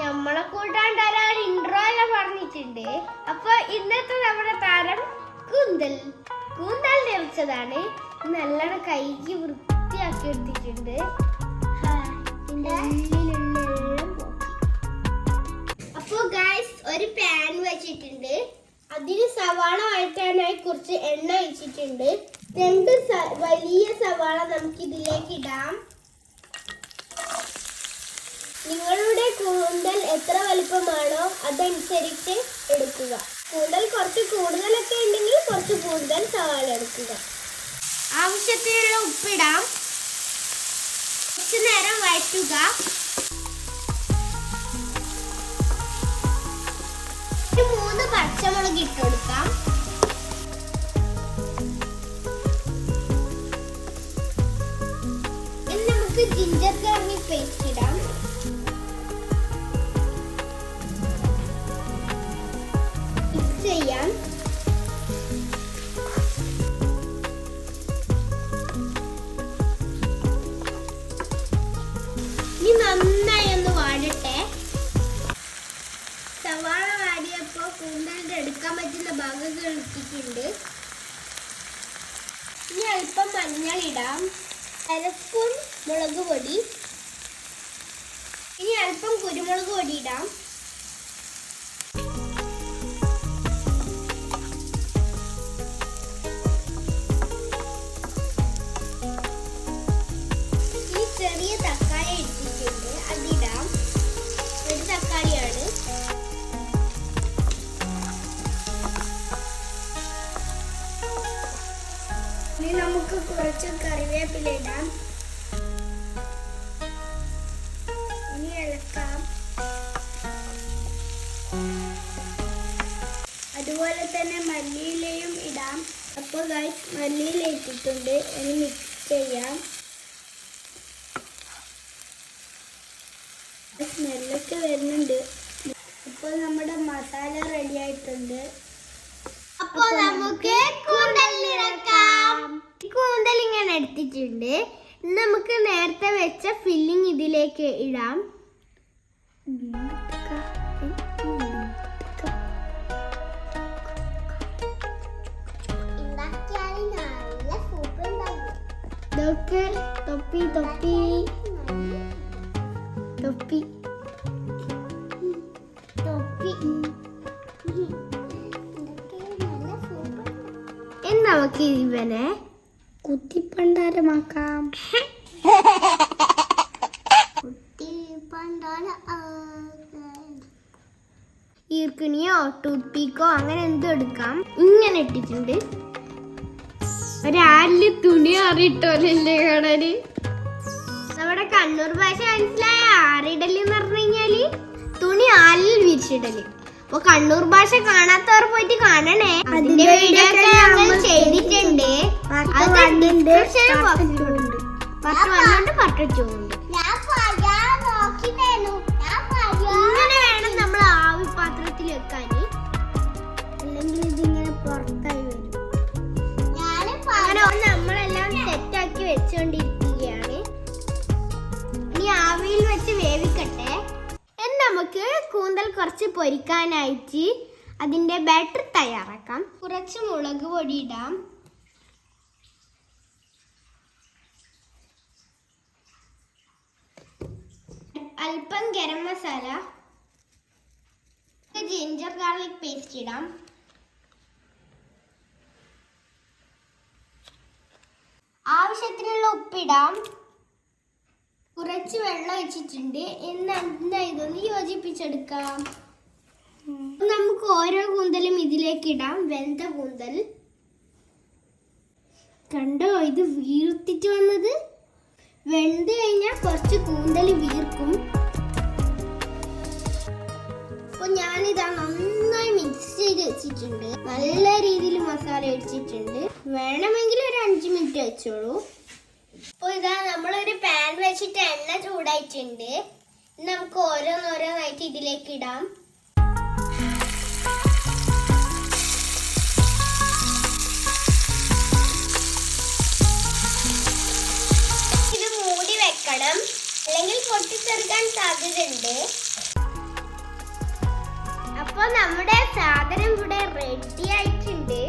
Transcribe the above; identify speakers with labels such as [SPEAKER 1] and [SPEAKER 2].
[SPEAKER 1] നമ്മളെ കൂട്ടാണ്ട് ഒരാൾ ഇൻട്രോ എല്ലാം പറഞ്ഞിട്ടുണ്ട്. അപ്പൊ ഇന്നത്തെ നമ്മുടെ താരം കൂന്തൽ. കൂന്തൽ ലഭിച്ചതാണ് നല്ലോണം കൈക്ക് വൃത്തിയാക്കി എടുത്തിട്ടുണ്ട്. അപ്പൊ ഗായ്സ് ഒരു പാൻ വെച്ചിട്ടുണ്ട്. അതിന് സവാള വഴറ്റാനായി കുറച്ച് എണ്ണ ഒഴിച്ചിട്ടുണ്ട്. രണ്ട് വലിയ സവാള നമുക്ക് ഇതിലേക്ക് ഇടാം. നിങ്ങളുടെ കൂന്തൽ എത്ര വലിപ്പമാണോ അതനുസരിച്ച് എടുക്കുക. കൂന്തൽ കുറച്ച് കൂടുതലൊക്കെ ഉണ്ടെങ്കിൽ കുറച്ച് കൂടുതൽ സവാള എടുക്കുക. ആവശ്യത്തിനുള്ള ഉപ്പിടാം. കുറച്ച് നേരം വഴറ്റുക. മൂന്ന് പച്ചമുളക് ഇട്ട് കൊടുക്കാം. ഇനി നമുക്ക് ജിഞ്ചർ ഗാർലിക് പേസ്റ്റ് ഇടാം. വാടിയപ്പോ കൂന്തലിന്റെ എടുക്കാൻ പറ്റുന്ന ഭാഗങ്ങൾ എടുത്തിട്ടുണ്ട്. ഇനി അല്പം മഞ്ഞളിടാം അരസ്പൂൺ അര സ്പൂൺ മുളക് പൊടി. ഇനി അല്പം കുരുമുളക് പൊടി ഇടാം.
[SPEAKER 2] ഇനി നമുക്ക് കുറച്ച് കറിവേപ്പില ഇടാം. ഇനി ഇളക്കാം. അതുപോലെ തന്നെ മല്ലിയിലയും ഇടാം. അപ്പോൾ ഗൈസ് മല്ലിയില ഇട്ടിട്ടുണ്ട്. ഇനി മിക്സ് ചെയ്യാം. സ്മെല്ലൊക്കെ വരുന്നുണ്ട്. ഇപ്പോൾ നമ്മുടെ മസാല റെഡി ആയിട്ടുണ്ട്.
[SPEAKER 1] അപ്പൊ നമുക്ക് ഇറക്കാം കൂന്തൽ ഇങ്ങനെ എടുത്തിട്ടുണ്ട് നമുക്ക് നേരത്തെ വെച്ച ഫില്ലിംഗ് ഇതിലേക്ക് ഇടാം. ഇതൊക്കെ തൊപ്പി തൊപ്പി. തൊപ്പി. തൊപ്പി. നമുക്ക് ഇവനെ
[SPEAKER 2] കുത്തിപ്പണ്ടാരമാക്കാം.
[SPEAKER 1] ഈർക്കിണിയോ ടൂത്ത്പീക്കോ അങ്ങനെ എന്തോ എടുക്കാം. ഇങ്ങനെ ഇട്ടിട്ടുണ്ട്. ഒരാളിൽ തുണി അറിയിട്ടോലല്ലേ കാണാന്? നമ്മുടെ കണ്ണൂർ ഭാഷ മനസ്സിലായ ആറിടൽ എന്ന് പറഞ്ഞു കഴിഞ്ഞാൽ തുണി ആലിൽ വിരിച്ചിടൽ. അപ്പൊ കണ്ണൂർ ഭാഷ കാണാത്തവർ പോയിട്ട് കാണണേ. അതിന്റെ വീഡിയോ ചെയ്തിട്ടുണ്ട്. അത്. പത്ത് ഇങ്ങനെ വേണം നമ്മൾ ആവി പാത്രത്തിൽ വെക്കാന് കുറച്ച് പൊരിക്കാനായിട്ട് അതിന്റെ ബാറ്റർ തയ്യാറാക്കാം. കുറച്ച് മുളക് പൊടി ഇടാം. അല്പം garam masala. Ginger garlic paste ഇടാം. ആവശ്യത്തിനുള്ള ഉപ്പിടാം. കുറച്ച് വെള്ളം ഒഴിച്ചിട്ടുണ്ട് എന്ന് ഇതൊന്ന് യോജിപ്പിച്ചെടുക്കാം. നമുക്ക് ഓരോ കൂന്തലും ഇതിലേക്ക് ഇടാം. വെന്ത കൂന്തൽ. കണ്ടോ ഇത് വീർത്തിട്ട് വന്നത്? വെന്ത് കഴിഞ്ഞാൽ കുറച്ച് കൂന്തൽ വീർക്കും. അപ്പൊ ഞാനിതാ നന്നായി മിക്സ് ചെയ്ത് വെച്ചിട്ടുണ്ട്. നല്ല രീതിയിൽ മസാല അടിച്ചിട്ടുണ്ട്. വേണമെങ്കിൽ ഒരു അഞ്ച് മിനിറ്റ് വെച്ചോളൂ. അപ്പൊ ഇതാ നമ്മളൊരു പാൻ വെച്ചിട്ട് എണ്ണ ചൂടായിട്ടുണ്ട്. നമുക്ക് ഓരോന്നോരോന്നായിട്ട് ഇതിലേക്ക് ഇടാം. ഇത് മൂടി വെക്കണം. അല്ലെങ്കിൽ സാധ്യതയുണ്ട്. അപ്പൊ നമ്മുടെ സാധനം ഇവിടെ റെഡി ആയിട്ടുണ്ട്.